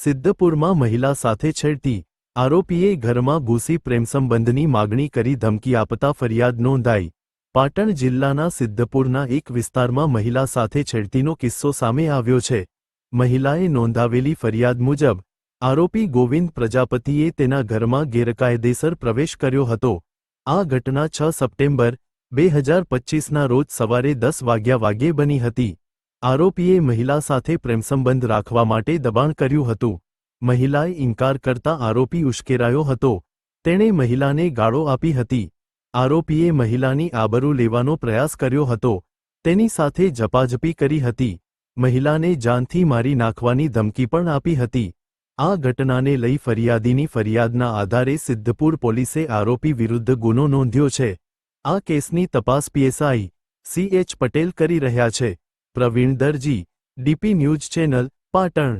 સિદ્ધપુરમાં મહિલા સાથે છેડતી આરોપીએ ઘરમાં ઘૂસી પ્રેમસંબંધની માગણી કરી ધમકી આપતા ફરિયાદ નોંધાઈ. પાટણ જિલ્લાના સિદ્ધપુરના એક વિસ્તારમાં મહિલા સાથે છેડતીનો કિસ્સો સામે આવ્યો છે. મહિલાએ નોંધાવેલી ફરિયાદ મુજબ, આરોપી ગોવિંદ પ્રજાપતિએ તેના ઘરમાં ગેરકાયદેસર પ્રવેશ કર્યો હતો. આ ઘટના છ સપ્ટેમ્બર, બે હજાર પચ્ચીસના રોજ સવારે દસ વાગ્યા વાગ્યે બની હતી. આરોપીએ મહિલા સાથે પ્રેમસંબંધ રાખવા માટે દબાણ કર્યું હતું. મહિલાએ ઇનકાર કરતા આરોપી ઉશ્કેરાયો હતો. તેણે મહિલાને ગાળો આપી હતી. આરોપીએ મહિલાની આબરૂ લેવાનો પ્રયાસ કર્યો હતો. તેની સાથે ઝપાઝપી કરી હતી. મહિલાને જાનથી મારી નાખવાની ધમકી પણ આપી હતી. આ ઘટનાને લઈ ફરિયાદીની ફરિયાદના આધારે સિદ્ધપુર પોલીસે આરોપી વિરુદ્ધ ગુનો નોંધ્યો છે. આ કેસની તપાસ પીએસઆઈ સીએચ પટેલ કરી રહ્યા છે. Praveen Darji DP news channel Patan.